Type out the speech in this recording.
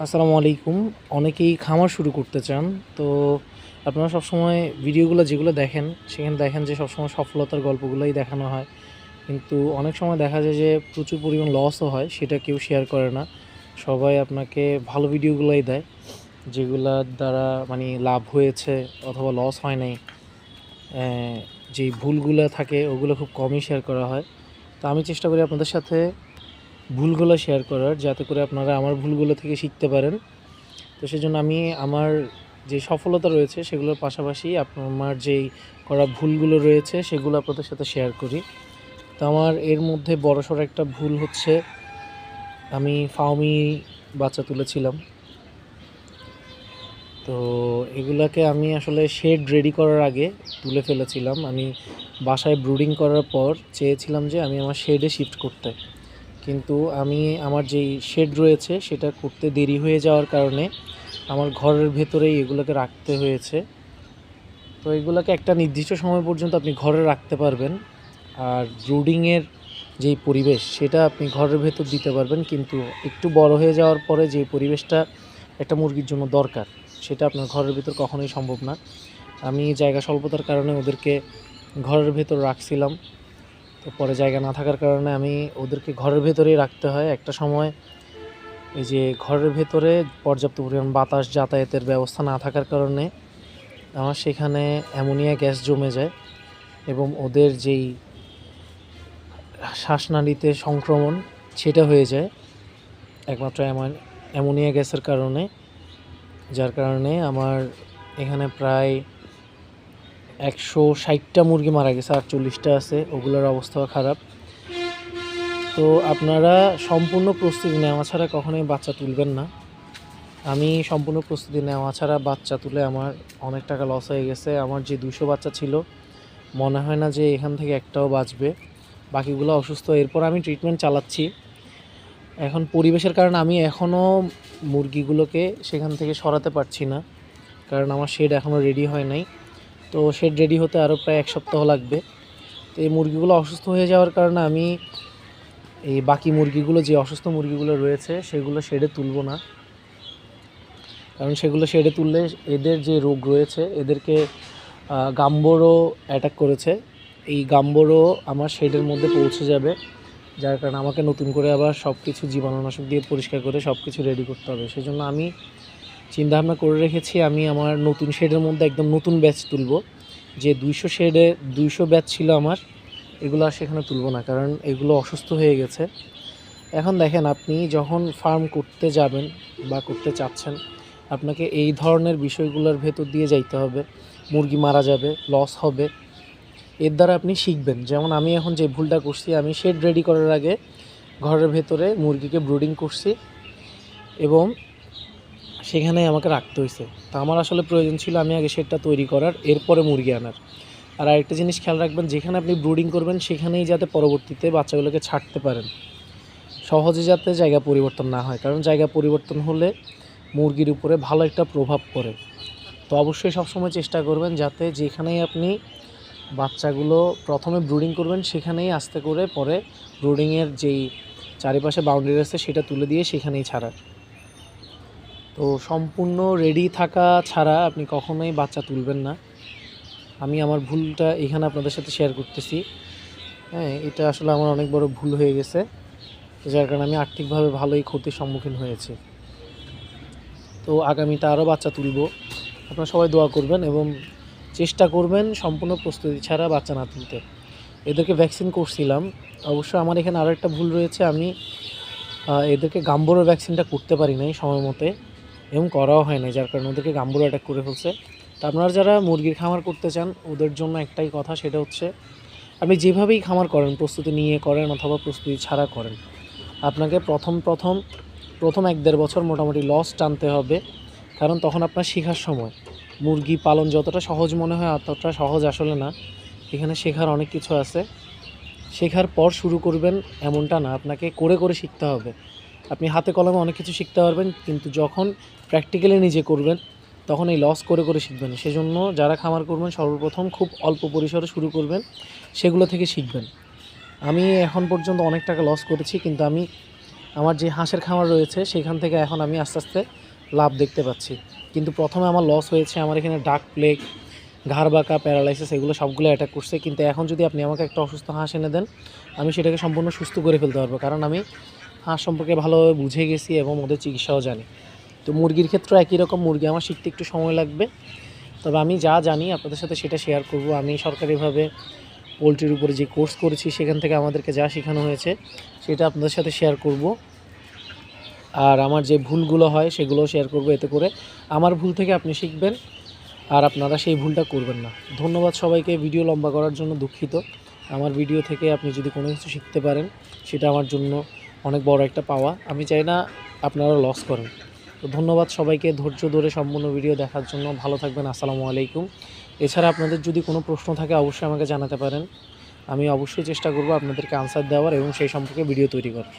আসসালামু আলাইকুম। অনেকেই খামার শুরু করতে চান, তো আপনারা সবসময় ভিডিওগুলো যেগুলো দেখেন, সেখানে দেখেন যে সবসময় সফলতার গল্পগুলোই দেখানো হয়। কিন্তু অনেক সময় দেখা যায় যে প্রচুর পরিমাণ লসও হয়, সেটা কেউ শেয়ার করে না। সবাই আপনাকে ভালো ভিডিওগুলোই দেয় যেগুলোর দ্বারা মানে লাভ হয়েছে অথবা লস হয় নাই। যে ভুলগুলো থাকে, ওগুলো খুব কমই শেয়ার করা হয়। তো আমি চেষ্টা করি আপনাদের সাথে ভুলগুলো শেয়ার করার, যাতে করে আপনারা আমার ভুলগুলো থেকে শিখতে পারেন। তো সেজন্য আমি আমার যে সফলতা রয়েছে, সেগুলোর পাশাপাশি আমার যেই করা ভুলগুলো রয়েছে, সেগুলো আপনাদের সাথে শেয়ার করি। তো আমার এর মধ্যে বড়সড় একটা ভুল হচ্ছে, আমি ফাউমি বাচ্চা তুলেছিলাম। তো এগুলাকে আমি আসলে শেড রেডি করার আগে তুলে ফেলেছিলাম। আমি বাসায় ব্রুডিং করার পর চেয়েছিলাম যে আমি আমার শেডে শিফট করতে। কিন্তু আমি আমার যেই শেড রয়েছে সেটা করতে দেরি হয়ে যাওয়ার কারণে আমার ঘরের ভেতরেই এগুলোকে রাখতে হয়েছে। তো এগুলোকে একটা নির্দিষ্ট সময় পর্যন্ত আপনি ঘরে রাখতে পারবেন। আর ব্রুডিংয়ের যেই পরিবেশ সেটা আপনি ঘরের ভেতর দিতে পারবেন, কিন্তু একটু বড় হয়ে যাওয়ার পরে যে পরিবেশটা একটা মুরগির জন্য দরকার, সেটা আপনার ঘরের ভেতর কখনোই সম্ভব না। আমি জায়গা স্বল্পতার কারণে ওদেরকে ঘরের ভেতর রাখছিলাম। তো পরে জায়গা না থাকার কারণে আমি ওদেরকে ঘরের ভেতরেই রাখতে হয়। একটা সময় এই যে ঘরের ভেতরে পর্যাপ্ত পরিমাণ বাতাস যাতায়াতের ব্যবস্থা না থাকার কারণে আমার সেখানে অ্যামোনিয়া গ্যাস জমে যায় এবং ওদের যেই শ্বাসনালীতে সংক্রমণ সেটা হয়ে যায় একমাত্র অ্যামোনিয়া গ্যাসের কারণে, যার কারণে আমার এখানে প্রায় একশো ষাটটা মুরগি মারা গেছে আর চল্লিশটা আছে, ওগুলোর অবস্থাও খারাপ। তো আপনারা সম্পূর্ণ প্রস্তুতি নেওয়া ছাড়া কখনোই বাচ্চা তুলবেন না। আমি সম্পূর্ণ প্রস্তুতি নেওয়া ছাড়া বাচ্চা তুলে আমার অনেক টাকা লস হয়ে গেছে। আমার যে দুশো বাচ্চা ছিল, মনে হয় না যে এখান থেকে একটাও বাঁচবে। বাকিগুলো অসুস্থ, এরপর আমি ট্রিটমেন্ট চালাচ্ছি। এখন পরিবেশের কারণে আমি এখনও মুরগিগুলোকে সেখান থেকে সরাতে পারছি না। কারণ আমার শেড এখনও রেডি হয় নাই। তো শেড রেডি হতে আরও প্রায় এক সপ্তাহ লাগবে। তো এই মুরগিগুলো অসুস্থ হয়ে যাওয়ার কারণে আমি এই বাকি মুরগিগুলো, যে অসুস্থ মুরগিগুলো রয়েছে, সেগুলো শেডে তুলবো না। কারণ সেগুলো শেডে তুললে এদের যে রোগ রয়েছে, এদেরকে গাম্বরও অ্যাটাক করেছে। এই গাম্বরও আমার শেডের মধ্যে পৌঁছে যাবে। যার কারণে আমাকে নতুন করে আবার সব কিছু জীবাণুনাশক দিয়ে পরিষ্কার করে সব কিছু রেডি করতে হবে। সেজন্য আমি চিন্তাভাবনা করে রেখেছি, আমি আমার নতুন শেডের মধ্যে একদম নতুন ব্যাচ তুলব। যে দুইশো শেডে দুইশো ব্যাচ ছিল আমার, এগুলো আর সেখানে তুলব না, কারণ এগুলো অসুস্থ হয়ে গেছে। এখন দেখেন, আপনি যখন ফার্ম করতে যাবেন বা করতে চাচ্ছেন, আপনাকে এই ধরনের বিষয়গুলোর ভেতর দিয়ে যাইতে হবে। মুরগি মারা যাবে লস হবে। এর দ্বারা আপনি শিখবেন। যেমন আমি এখন যে ভুলটা করছি, আমি শেড রেডি করার আগে ঘরের ভেতরে মুরগিকে ব্রুডিং করছি এবং সেখানে আমাকে রাখতে হয়েছে তা আমার আসলে প্রয়োজন ছিল আমি আগে সেটটা তৈরি করার, এরপরে মুরগি আনার। আর আরেকটা জিনিস খেয়াল রাখবেন, যেখানে আপনি ব্রুডিং করবেন, সেখানেই যাতে পরবর্তীতে বাচ্চাগুলোকে ছাড়তে পারেন। সহজে যাতে জায়গা পরিবর্তন না হয়, কারণ জায়গা পরিবর্তন হলে মুরগির উপরে ভালো একটা প্রভাব পড়ে। তো অবশ্যই সবসময় চেষ্টা করবেন যাতে যেখানেই আপনি বাচ্চাগুলো প্রথমে ব্রুডিং করবেন, সেখানেই আস্তে করে পরে ব্রুডিংয়ের যেই চারিপাশে বাউন্ডারি আছে সেটা তুলে দিয়ে সেখানেই ছাড়ার। তো সম্পূর্ণ রেডি থাকা ছাড়া আপনি কখনোই বাচ্চা তুলবেন না। আমি আমার ভুলটা এখানে আপনাদের সাথে শেয়ার করতেছি। হ্যাঁ এটা আসলে আমার অনেক বড় ভুল হয়ে গেছে। যার কারণে আমি আর্থিকভাবে ভালোই ক্ষতির সম্মুখীন হয়েছি। তো আগামীতে আরও বাচ্চা তুলব। আপনারা সবাই দোয়া করবেন এবং চেষ্টা করবেন সম্পূর্ণ প্রস্তুতি ছাড়া বাচ্চা না তুলতে। এদেরকে ভ্যাকসিন করছিলাম। অবশ্য আমার এখানে আরও একটা ভুল রয়েছে। আমি এদেরকে গাম্বুরো ভ্যাকসিনটা করতে পারি নাই সময় মতে। এবং করাও হয় না যার কারণে ওদেরকে গাম্বুর অ্যাটাক করে ফেলছে। তা আপনারা যারা মুরগির খামার করতে চান, ওদের জন্য একটাই কথা, সেটা হচ্ছে আপনি যেভাবেই খামার করেন, প্রস্তুতি নিয়ে করেন অথবা প্রস্তুতি ছাড়া করেন, আপনাকে প্রথম প্রথম প্রথম এক দেড় বছর মোটামুটি লস টানতে হবে। কারণ তখন আপনার শেখার সময়, মুরগি পালন যতটা সহজ মনে হয় অতটা সহজ আসলে না। এখানে শেখার অনেক কিছু আছে। শেখার পর শুরু করবেন এমনটা না, আপনাকে করে করে শিখতে হবে। আপনি হাতে কলমে অনেক কিছু শিখতে পারবেন, কিন্তু যখন প্র্যাকটিক্যালি নিজে করবেন, তখন এই লস করে করে শিখবেন সেজন্য যারা খামার করবেন, সর্বপ্রথম খুব অল্প পরিসরে শুরু করবেন, সেগুলো থেকে শিখবেন। আমি এখন পর্যন্ত অনেক টাকা লস করেছি, কিন্তু আমি আমার যে হাঁসের খামার রয়েছে, সেখান থেকে এখন আমি আস্তে আস্তে লাভ দেখতে পাচ্ছি। কিন্তু প্রথমে আমার লস হয়েছে, আমার এখানে ডাক প্লেগ ঘাড় বাঁকা প্যারালাইসিস এগুলো সবগুলো অ্যাটাক করছে। কিন্তু এখন যদি আপনি আমাকে একটা অসুস্থ হাঁস এনে দেন, আমি সেটাকে সম্পূর্ণ সুস্থ করে ফেলতে পারব। কারণ আমি হাঁস সম্পর্কে ভালোভাবে বুঝে গেছি এবং ওদের চিকিৎসাও জানি। তো মুরগির ক্ষেত্রে একই রকম, মুরগি আমার শিখতে একটু সময় লাগবে। তবে আমি যা জানি আপনাদের সাথে সেটা শেয়ার করব। আমি সরকারিভাবে পোলট্রির উপরে যে কোর্স করেছি, সেখান থেকে আমাদেরকে যা শেখানো হয়েছে, সেটা আপনাদের সাথে শেয়ার করব। আর আমার যে ভুলগুলো হয়, সেগুলোও শেয়ার করব এতে করে। আমার ভুল থেকে আপনি শিখবেন, আর আপনারা সেই ভুলটা করবেন না। ধন্যবাদ সবাইকে ভিডিও লম্বা করার জন্য দুঃখিত। আমার ভিডিও থেকে আপনি যদি কোনো কিছু শিখতে পারেন, সেটা আমার জন্য অনেক বড় একটা পাওয়া। আমি চাই না আপনারা লস করেন। তো ধন্যবাদ সবাইকে ধৈর্য ধরে সম্পূর্ণ ভিডিও দেখার জন্য। ভালো থাকবেন, আসসালামু আলাইকুম। এছাড়া আপনাদের যদি কোনো প্রশ্ন থাকে অবশ্যই আমাকে জানাতে পারেন। আমি অবশ্যই চেষ্টা করব আপনাদেরকে আনসার দেওয়ার এবং সেই সম্পর্কে ভিডিও তৈরি করার।